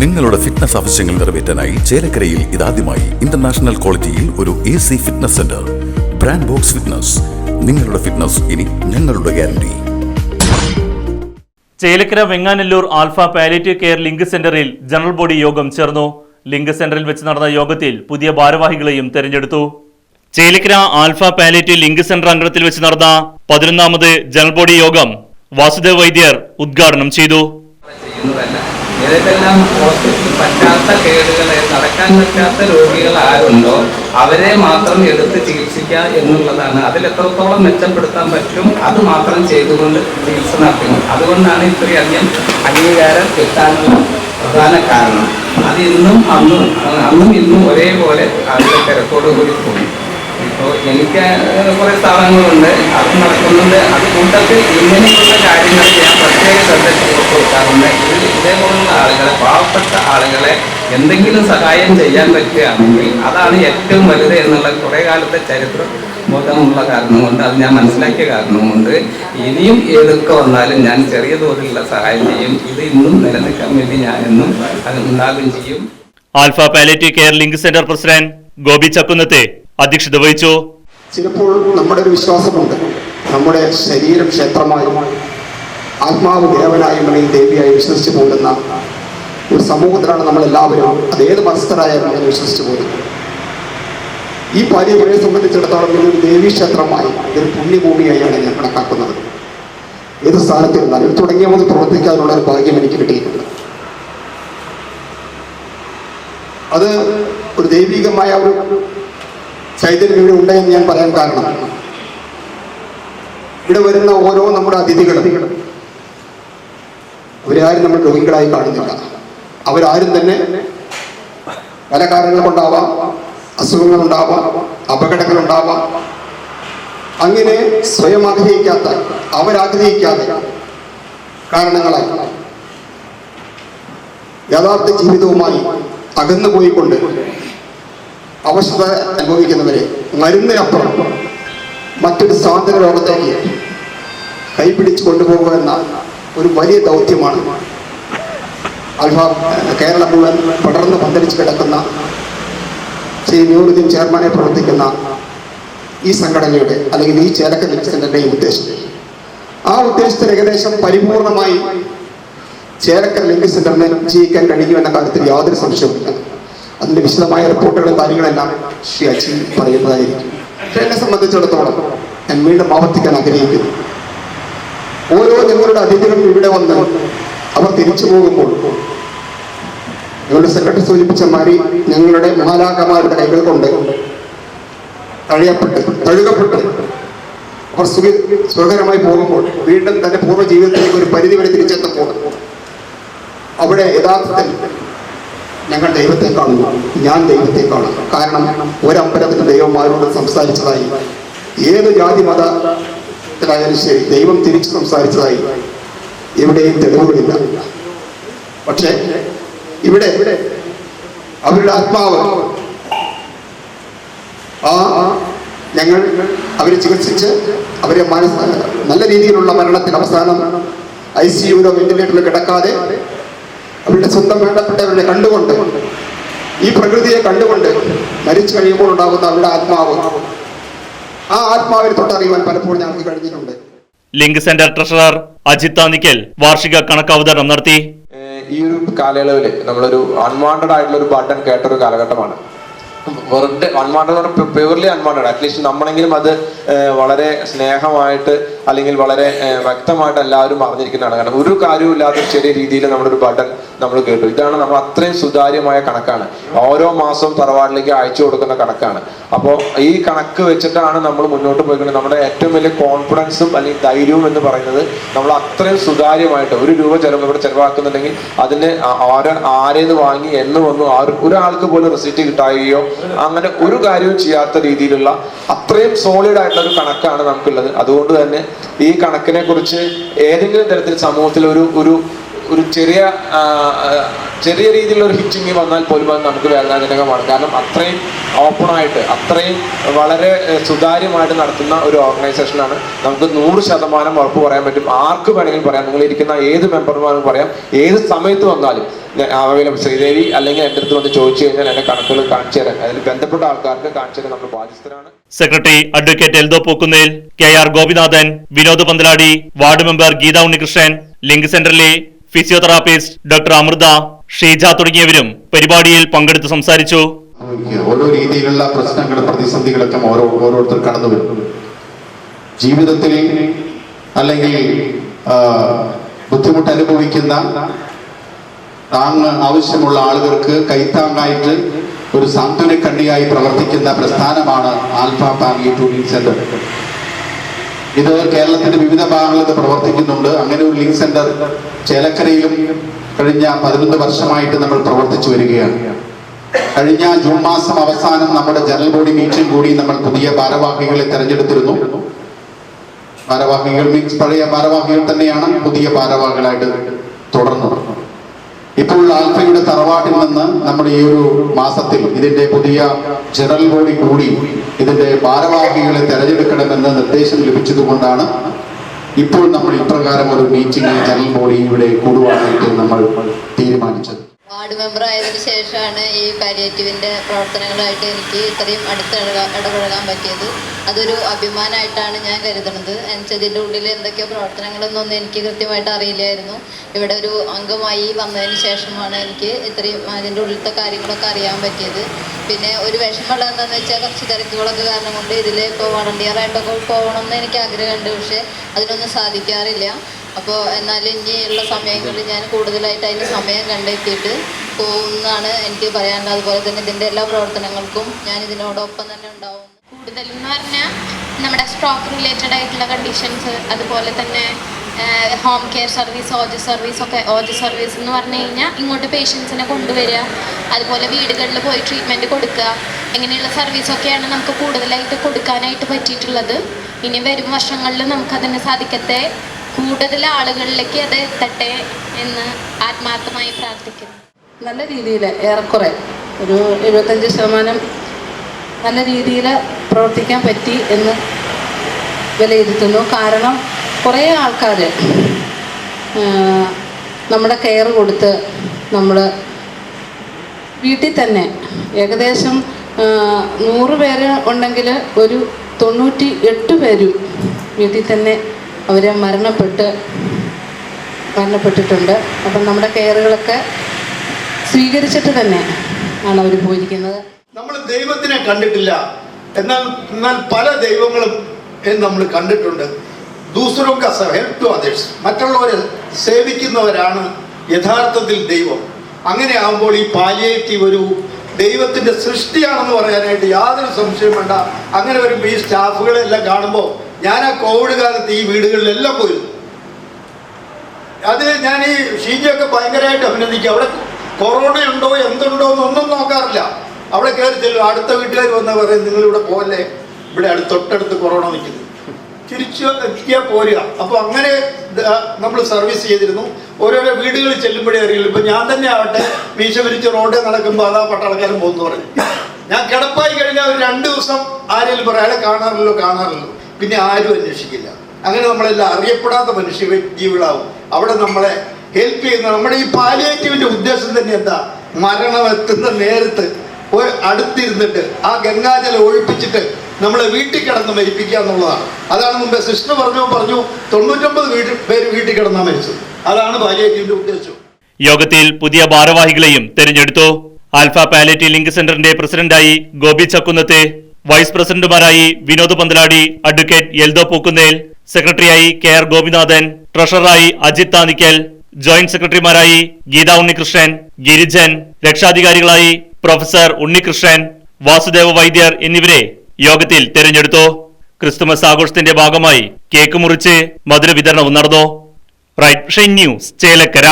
നിങ്ങളുടെ ഫിറ്റ്നസ് ആവശ്യങ്ങൾ നിറവേറ്റാനായി ചേലക്കരയിൽ ഇതാദ്യമായി ഇന്റർനാഷണൽ ക്വാളിറ്റിയിൽ ഒരു A C fitness centre brand box fitness നിങ്ങളുടെ ഫിറ്റ്നസ് ഇനി ഞങ്ങളുടെ guarantee Chelakkara Venganallur Alpha palliative care link സെന്ററിൽ ജനറൽ ബോഡി യോഗം ചേർന്നു. ലിങ്ക് സെന്ററിൽ വെച്ച് നടന്ന യോഗത്തിൽ പുതിയ ഭാരവാഹികളെയും തെരഞ്ഞെടുത്തു. Chelakkara Alpha palliative link centre അങ്കണത്തിൽ വെച്ച് നടന്ന പതിനൊന്നാമത് ജനറൽ ബോഡി യോഗം വാസുദേവ് വൈദ്യർ ഉദ്ഘാടനം ചെയ്തു. ഏതെല്ലാം ഹോസ്പിറ്റലിൽ പറ്റാത്ത കേടുകളെ നടക്കാൻ പറ്റാത്ത രോഗികൾ ആരുണ്ടോ അവരെ മാത്രം എടുത്ത് ചികിത്സിക്കുക എന്നുള്ളതാണ്. അതിൽ എത്രത്തോളം മെച്ചപ്പെടുത്താൻ പറ്റും അത് മാത്രം ചെയ്തുകൊണ്ട് ചികിത്സ നടത്തുന്നു അതുകൊണ്ടാണ് ഇത്രയധികം അംഗീകാരം കിട്ടാനുള്ള പ്രധാന കാരണം. അത് ഇന്നും അന്നും അന്നും ഇന്നും ഒരേപോലെ അതിന്റെ തിരക്കോട് കൂടി പോകും ഇപ്പോൾ എനിക്ക് കുറേ സ്ഥാപനങ്ങളുണ്ട്. അത് നടക്കുന്നുണ്ട്. അത് കൂട്ടത്തിൽ ഇങ്ങനെയുള്ള കാര്യങ്ങൾ ഞാൻ പ്രത്യേക ശ്രദ്ധ കൊടുക്കാറുണ്ട്. ഇതിൽ ഇതേപോലുള്ള ആളുകളെ പാവപ്പെട്ട ആളുകളെ എന്തെങ്കിലും സഹായം ചെയ്യാൻ പറ്റുകയാണെങ്കിൽ അതാണ് ഏറ്റവും വലുത് എന്നുള്ള കുറേ കാലത്തെ ചരിത്രം ബോധമുള്ള കാരണം കൊണ്ട് അത് ഞാൻ മനസ്സിലാക്കിയ കാരണം കൊണ്ട് ഇനിയും ഏതൊക്കെ വന്നാലും ഞാൻ ചെറിയ തോതിലുള്ള സഹായം ചെയ്യും. ഇത് ഇന്നും നിലനിൽക്കാൻ വേണ്ടി ഞാൻ എന്നും അത് ഉണ്ടാകുകയും ചെയ്യും. Alpha palliative care link centre president Gopi ചക്കുന്നത്തെ അധ്യക്ഷത വഹിച്ചു. ചിലപ്പോൾ നമ്മുടെ ഒരു വിശ്വാസമുണ്ട്. നമ്മുടെ ശരീരം ക്ഷേത്രമായും ആത്മാവ് ദേവനായും അല്ലെങ്കിൽ ദേവിയായി വിശ്വസിച്ച് പോകുന്ന ഒരു സമൂഹത്തിലാണ് നമ്മളെല്ലാവരും അത് ഏത് മതസ്ഥരായാലും അങ്ങനെ വിശ്വസിച്ച് പോകുന്നത്. ഈ പാര്യപുരയെ സംബന്ധിച്ചിടത്തോളം ഇതൊരു ദേവീക്ഷേത്രമായി ഇതൊരു പുണ്യഭൂമിയായാണ് ഞാൻ കണക്കാക്കുന്നത്. ഏത് സ്ഥാനത്തിരുന്നാലും തുടങ്ങിയ മുതൽ പ്രവർത്തിക്കാനുള്ള ഒരു ഭാഗ്യം എനിക്ക് കിട്ടിയിട്ടുണ്ട്. അത് ഒരു ദൈവികമായ ഒരു ചൈതന്യം ഇവിടെ ഉണ്ടെന്ന് ഞാൻ പറയാൻ കാരണം. ഇവിടെ വരുന്ന ഓരോ നമ്മുടെ അതിഥികളും അവരാരും നമ്മൾ രോഗികളായി കാണുന്നില്ല. അവരാരും തന്നെ പല കാരണങ്ങൾ കൊണ്ടാവാം അപകടങ്ങൾ ഉണ്ടാവാം അങ്ങനെ സ്വയം ആഗ്രഹിക്കാത്ത അവരാഗ്രഹിക്കാതെ കാരണങ്ങളായി യഥാർത്ഥ ജീവിതവുമായി അകന്നു പോയിക്കൊണ്ട് അവശത അനുഭവിക്കുന്നവരെ മരുന്നിനപ്പുറം മറ്റൊരു സ്വാതന്ത്ര്യ ലോകത്തേക്ക് കൈപിടിച്ച് കൊണ്ടുപോകുക എന്ന ഒരു വലിയ ദൗത്യമാണ്. അൽഫ കേരളം മുഴുവൻ പടർന്ന് പന്തലിച്ച് കിടക്കുന്ന ശ്രീ ന്യൂറുദ്ദീൻ ചെയർമാനെ പ്രവർത്തിക്കുന്ന ഈ സംഘടനയുടെ അല്ലെങ്കിൽ ഈ ചേലക്ക ലക്ഷ്യത്തിന്റെ ഉദ്ദേശം. ആ ഉദ്ദേശത്തിന് ഏകദേശം പരിപൂർണമായി ചേലക്കൽ ലിങ്ക് സെന്ററിനെ വിജയിക്കാൻ കഴിയുമെന്ന കാര്യത്തിൽ യാതൊരു സംശയവുമില്ല. അതിന്റെ വിശദമായ റിപ്പോർട്ടുകളും കാര്യങ്ങളെല്ലാം ശ്രീ അച്ഛൻ പറയുന്നതായിരിക്കും. പക്ഷെ എന്നെ സംബന്ധിച്ചിടത്തോളം ഞാൻ വീണ്ടും ആവർത്തിക്കാൻ ആഗ്രഹിക്കുന്നു. ഓരോ ഞങ്ങളുടെ അതിഥികളും ഇവിടെ വന്ന് അവർ തിരിച്ചു പോകുമ്പോൾ ഞങ്ങളുടെ സെക്രട്ടറി സൂചിപ്പിച്ച മാതിരി ഞങ്ങളുടെ മാലാകമാരുടെ കൈകൾ കൊണ്ട് തഴയപ്പെട്ട് തഴുകപ്പെട്ട് അവർ സുഖി സുഖകരമായി പോകുമ്പോൾ വീണ്ടും തന്റെ പൂർവ ജീവിതത്തിലേക്ക് ഒരു പരിധി വരെ തിരിച്ചെത്തുമ്പോൾ അവിടെ യഥാർത്ഥത്തിൽ ഞങ്ങൾ ദൈവത്തെ കാണുന്നു. ഞാൻ ദൈവത്തെ കാണും കാരണം ഒരമ്പലത്തിൽ ദൈവന്മാരോട് സംസാരിച്ചതായി ഏത് ജാതി മതത്തിലായാലും ശരി ദൈവം തിരിച്ചു സംസാരിച്ചതായി എവിടെയും തെളിവുകളില്ല. പക്ഷേ ഇവിടെ അവരുടെ ആത്മാവ് ആ ഞങ്ങൾ അവരെ ചികിത്സിച്ച് അവരെ മനസ്സ് നല്ല രീതിയിലുള്ള മരണത്തിന് അവസാനം ഐ സി യുവിലോ വെന്റിലേറ്ററിലോ കിടക്കാതെ അവരുടെ സ്വന്തം വേണ്ടപ്പെട്ടവരെ കണ്ടുകൊണ്ട് ഈ പ്രകൃതിയെ കണ്ടുകൊണ്ട് മരിച്ചു കഴിയുമ്പോൾ ഉണ്ടാകുന്ന അവരുടെ ആത്മാവ്. ആ ആത്മാവിനെ തൊട്ടറിയുവാൻ പലപ്പോഴും ഞങ്ങൾക്ക് കഴിഞ്ഞിട്ടുണ്ട്. Link centre treasurer Ajith Thanikkal വാർഷിക കണക്ക് അവതരണം നടത്തി ഈ ഒരു കാലയളവിൽ നമ്മളൊരു അൺവാണ്ടഡ് ആയിട്ടുള്ള ഒരു ബട്ടൺ കേട്ട ഒരു കാലഘട്ടമാണ്. വെറുതെ unwanted purely unwanted at least നമ്മളെങ്കിലും അത് വളരെ സ്നേഹമായിട്ട് അല്ലെങ്കിൽ വളരെ വ്യക്തമായിട്ട് എല്ലാവരും അറിഞ്ഞിരിക്കുന്നതാണ് കാരണം ഒരു ഒരു ചെറിയ രീതിയിൽ നമ്മളൊരു ബട്ടൺ നമ്മൾ കേട്ടു. ഇതാണ് നമ്മൾ അത്രയും സുതാര്യമായ കണക്കാണ്. ഓരോ മാസവും തറവാടിലേക്ക് അയച്ചു കൊടുക്കുന്ന കണക്കാണ്. അപ്പോൾ ഈ കണക്ക് വെച്ചിട്ടാണ് നമ്മൾ മുന്നോട്ട് പോയിക്കുന്നത് നമ്മുടെ ഏറ്റവും വലിയ കോൺഫിഡൻസും അല്ലെങ്കിൽ ധൈര്യവും എന്ന് പറയുന്നത് നമ്മൾ അത്രയും സുതാര്യമായിട്ട് ഒരു രൂപ ചിലവ് ഇവിടെ ചെലവാക്കുന്നുണ്ടെങ്കിൽ അതിന് ആ- ആരേന്ന് വാങ്ങി എന്ന് വന്നു ആര് ഒരാൾക്ക് പോലും റെസിപ്റ്റ് കിട്ടായോ അങ്ങനെ ഒരു കാര്യവും ചെയ്യാത്ത രീതിയിലുള്ള അത്രയും സോളിഡ് ആയിട്ടുള്ള ഒരു കണക്കാണ് നമുക്കുള്ളത്. അതുകൊണ്ട് തന്നെ ഈ കണക്കിനെ കുറിച്ച് ഏതെങ്കിലും തരത്തിൽ സമൂഹത്തിൽ ഒരു ഒരു ഒരു ചെറിയ ചെറിയ രീതിയിലുള്ള ഒരു ഹിച്ചിങ് വന്നാൽ പോലും അത് നമുക്ക് വേദനാജനകമാണ്. കാരണം അത്രയും ഓപ്പണായിട്ട് അത്രയും വളരെ സുതാര്യമായിട്ട് നടത്തുന്ന ഒരു ഓർഗനൈസേഷനാണ് നമുക്ക് നൂറ് ശതമാനം ഉറപ്പ് പറയാൻ പറ്റും. ആർക്ക് വേണമെങ്കിലും പറയാം. നിങ്ങൾ ഇരിക്കുന്ന ഏത് മെമ്പർമാരും പറയാം. ഏത് സമയത്ത് വന്നാലും. അവൈലബിൾ ശ്രീദേവി അല്ലെങ്കിൽ എന്റെ അടുത്ത് വന്ന് ചോദിച്ചു കഴിഞ്ഞാൽ എന്റെ കണക്കുകൾ കാണിച്ചു തരാൻ അതിൽ ബന്ധപ്പെട്ട ആൾക്കാർക്ക് കാണിച്ചു തരാൻ നമ്മൾ ബാധ്യസ്ഥരാണ്. Secretary advocate Eldho Pookkunnel K R Gopinathan Vinod Panthaladi ward member Geetha Unnikrishnan link സെന്ററിലെ ഫിസിയോതെറാപ്പിസ്റ്റ് ഡോക്ടർ അമൃത ഷീജ തുടങ്ങിയവരും പരിപാടിയിൽ പങ്കെടുത്ത് സംസാരിച്ചു. ഓരോ രീതിയിലുള്ള പ്രശ്നങ്ങളും പ്രതിസന്ധികളൊക്കെ ഓരോ ഓരോരുത്തർ കടന്നു വരും ജീവിതത്തിൽ അല്ലെങ്കിൽ ബുദ്ധിമുട്ട് അനുഭവിക്കുന്ന താങ്ങ് ആവശ്യമുള്ള ആളുകൾക്ക് കൈത്താങ്ങായിട്ട് ഒരു സാന്ത്വനക്കണ്ണിയായി പ്രവർത്തിക്കുന്ന പ്രസ്ഥാനമാണ് ആൽഫ പാലിയേറ്റീവ് ലിങ്ക് സെന്റർ. ഇത് കേരളത്തിന്റെ വിവിധ ഭാഗങ്ങളിൽ പ്രവർത്തിക്കുന്നുണ്ട്. അങ്ങനെ ഒരു ലിങ്ക് സെന്റർ ചേലക്കരയിലും കഴിഞ്ഞ പതിനൊന്ന് വർഷമായിട്ട് നമ്മൾ പ്രവർത്തിച്ചു വരികയാണ്. കഴിഞ്ഞ ജൂൺ മാസം അവസാനം നമ്മുടെ ജനറൽ ബോഡി മീറ്റിംഗ് കൂടി നമ്മൾ പുതിയ ഭാരവാഹികളെ തെരഞ്ഞെടുത്തിരുന്നു. ഭാരവാഹികൾ മീൻസ് പഴയ ഭാരവാഹികൾ തന്നെയാണ് പുതിയ ഭാരവാഹികളായിട്ട് തുടർന്നത്. ഇപ്പോൾ ആൽഫയുടെ തറവാട്ടിൽ നിന്ന് നമ്മുടെ ഈ ഒരു മാസത്തിൽ ഇതിന്റെ പുതിയ ജനറൽ ബോഡി കൂടി ഇതിന്റെ ഭാരവാഹികളെ തെരഞ്ഞെടുക്കണമെന്ന് നിർദ്ദേശം ലഭിച്ചതുകൊണ്ടാണ് ഇപ്പോൾ നമ്മൾ ഇപ്രകാരം ഒരു മീറ്റിംഗ് ജനറൽ ബോഡി ഇവിടെ കൂടുവാനായിട്ട് നമ്മൾ തീരുമാനിച്ചത്. വാർഡ് മെമ്പർ ആയതിനു ശേഷമാണ് ഈ പാലിയേറ്റീവിന്റെ പ്രവർത്തനങ്ങളായിട്ട് എനിക്ക് ഇത്രയും അടുത്ത് ഇടപഴകാൻ പറ്റിയത്. അതൊരു അഭിമാനമായിട്ടാണ് ഞാൻ കരുതുന്നത്. എന്നുവെച്ചാൽ ഇതിന്റെ ഉള്ളിൽ എന്തൊക്കെയോ പ്രവർത്തനങ്ങളെന്നൊന്നും എനിക്ക് കൃത്യമായിട്ട് അറിയില്ലായിരുന്നു. ഇവിടെ ഒരു അംഗമായി വന്നതിന് ശേഷമാണ് എനിക്ക് ഇത്രയും അതിന്റെ ഉള്ളിലത്തെ കാര്യങ്ങളൊക്കെ അറിയാൻ പറ്റിയത്. പിന്നെ ഒരു വിഷമമുള്ള എന്താണെന്ന് വെച്ചാൽ കുറച്ച് തിരക്കുകളൊക്കെ കാരണം കൊണ്ട് ഇതിൽ ഇപ്പോൾ വളണ്ടിയറായിട്ടൊക്കെ പോകണമെന്ന് എനിക്ക് ആഗ്രഹമുണ്ട്. പക്ഷേ അതിനൊന്നും സാധിക്കാറില്ല. അപ്പോൾ എന്നാലും ഇനിയുള്ള സമയങ്ങളിൽ ഞാൻ കൂടുതലായിട്ട് അതിന് സമയം കണ്ടെത്തിയിട്ട് പോകുന്നതാണ് എനിക്ക് പറയാനുള്ളത്. അതുപോലെ തന്നെ ഇതിന്റെ എല്ലാ പ്രവർത്തനങ്ങൾക്കും ഞാൻ ഇതിനോടൊപ്പം തന്നെ ഉണ്ടാവും. കൂടുതലും എന്ന് പറഞ്ഞാൽ നമ്മുടെ സ്ട്രോക്ക് റിലേറ്റഡ് ആയിട്ടുള്ള കണ്ടീഷൻസ് അതുപോലെ തന്നെ ഹോം കെയർ സർവീസ് ഓജ സർവീസ് ഒക്കെ ഓജ സർവീസ് എന്ന് പറഞ്ഞു കഴിഞ്ഞാൽ ഇങ്ങോട്ട് പേഷ്യൻസിനെ കൊണ്ടുവരിക. അതുപോലെ വീടുകളിൽ പോയി ട്രീറ്റ്മെന്റ് കൊടുക്കുക. ഇങ്ങനെയുള്ള സർവീസൊക്കെയാണ് നമുക്ക് കൂടുതലായിട്ട് കൊടുക്കാനായിട്ട് പറ്റിയിട്ടുള്ളത്. ഇനി വരും വർഷങ്ങളിൽ നമുക്കതിന് സാധിക്കത്തെ കൂടുതൽ ആളുകളിലേക്ക് അത് എത്തട്ടെ എന്ന് ആത്മാർത്ഥമായി പ്രാർത്ഥിക്കുന്നു. നല്ല രീതിയിൽ ഏറെക്കുറെ ഒരു എഴുപത്തഞ്ച് ശതമാനം നല്ല രീതിയിൽ പ്രവർത്തിക്കാൻ പറ്റി എന്ന് വിലയിരുത്തുന്നു. കാരണം കുറേ ആൾക്കാർ നമ്മുടെ കെയർ കൊടുത്ത് നമ്മൾ വീട്ടിൽ തന്നെ ഏകദേശം നൂറ് പേര് ഉണ്ടെങ്കിൽ ഒരു തൊണ്ണൂറ്റി എട്ട് പേരും വീട്ടിൽ തന്നെ അവർ മരണപ്പെട്ട് മരണപ്പെട്ടിട്ടുണ്ട്. അപ്പം നമ്മുടെ കെയറുകളൊക്കെ സ്വീകരിച്ചിട്ട് തന്നെ ആണ് അവർ പോയിരിക്കുന്നത്. നമ്മൾ ദൈവത്തിനെ കണ്ടിട്ടില്ല. എന്നാൽ എന്നാൽ പല ദൈവങ്ങളും നമ്മൾ കണ്ടിട്ടുണ്ട്. മറ്റുള്ളവരെ സേവിക്കുന്നവരാണ് യഥാർത്ഥത്തിൽ ദൈവം. അങ്ങനെ ആകുമ്പോൾ ഈ പാലിയേറ്റീവ് ഒരു ദൈവത്തിന്റെ സൃഷ്ടിയാണെന്ന് പറയാനായിട്ട് യാതൊരു സംശയം വേണ്ട. അങ്ങനെ വരുമ്പോൾ ഈ സ്റ്റാഫുകളെല്ലാം കാണുമ്പോൾ ഞാൻ ആ കോവിഡ് കാലത്ത് ഈ വീടുകളിലെല്ലാം പോയിരുന്നു അത് ഞാൻ ഈ ഷീജയൊക്കെ ഭയങ്കരമായിട്ട് അഭിനന്ദിക്കും. അവിടെ കൊറോണ ഉണ്ടോ എന്തുണ്ടോ എന്നൊന്നും നോക്കാറില്ല. അവിടെ കയറി ചെല്ലും. അടുത്ത വീട്ടുകാർ വന്നാൽ പറയും നിങ്ങൾ ഇവിടെ പോലെ ഇവിടെ അടുത്ത് തൊട്ടടുത്ത് കൊറോണ നിൽക്കുന്നു. തിരിച്ചു എത്തിയാൽ പോരുക അപ്പോൾ അങ്ങനെ നമ്മൾ സർവീസ് ചെയ്തിരുന്നു. ഓരോരോ വീടുകളിൽ ചെല്ലുമ്പോഴേ അറിയുള്ളൂ. ഇപ്പം ഞാൻ തന്നെ ആവട്ടെ മീശ വിരിച്ച് റോഡിൽ നടക്കുമ്പോൾ അതാ പട്ടാളക്കാരൻ പോകുന്നു പറഞ്ഞു ഞാൻ കിടപ്പായി കഴിഞ്ഞാൽ ഒരു രണ്ട് ദിവസം ആരെങ്കിലും പറയാം അയാളെ കാണാറില്ലല്ലോ കാണാറില്ലല്ലോ. പിന്നെ ആരും അന്വേഷിക്കില്ല. അങ്ങനെ നമ്മളെല്ലാം അറിയപ്പെടാത്ത മനുഷ്യ ജീവികളാവും. അവിടെ നമ്മളെ ഹെൽപ്പ് ചെയ്യുന്ന നമ്മുടെ ഈ പാലിയേറ്റീവിന്റെ ഉദ്ദേശം തന്നെ എന്താ? മരണം എത്തുന്ന നേരത്ത് അടുത്തിരുന്നിട്ട് ആ ഗംഗാജലം ഒഴിപ്പിച്ചിട്ട് നമ്മളെ വീട്ടിൽ കിടന്ന് മരിപ്പിക്കുക എന്നുള്ളതാണ്. അതാണ് മുമ്പേ സിസ്റ്റർ പറഞ്ഞു പറഞ്ഞു തൊണ്ണൂറ്റൊമ്പത് വീട്ടിൽ പേര് വീട്ടിൽ കിടന്നാ മരിച്ചത്. അതാണ് പാലിയേറ്റീവിന്റെ ഉദ്ദേശം. യോഗത്തിൽ പുതിയ ഭാരവാഹികളെയും തെരഞ്ഞെടുത്തു. ആൽഫ പാലറ്റി ലിങ്ക് സെന്ററിന്റെ പ്രസിഡന്റായി ഗോപി ചക്കുന്നത്തെ വൈസ് പ്രസിഡന്റുമാരായി വിനോദ് പന്തലാടി അഡ്വക്കേറ്റ് എൽദോ പൂക്കുന്നേൽ സെക്രട്ടറിയായി കെ ആർ ഗോപിനാഥൻ ട്രഷററായി അജിത് താനിക്കൽ ജോയിന്റ് സെക്രട്ടറിമാരായി ഗീത ഉണ്ണികൃഷ്ണൻ ഗിരിജൻ രക്ഷാധികാരികളായി പ്രൊഫസർ ഉണ്ണികൃഷ്ണൻ വാസുദേവ വൈദ്യർ എന്നിവരെ യോഗത്തിൽ തെരഞ്ഞെടുത്തു. ക്രിസ്തുമസ് ആഘോഷത്തിന്റെ ഭാഗമായി കേക്ക് മുറിച്ച് മധുര വിതരണവും നടന്നു. Right news Chelakkara.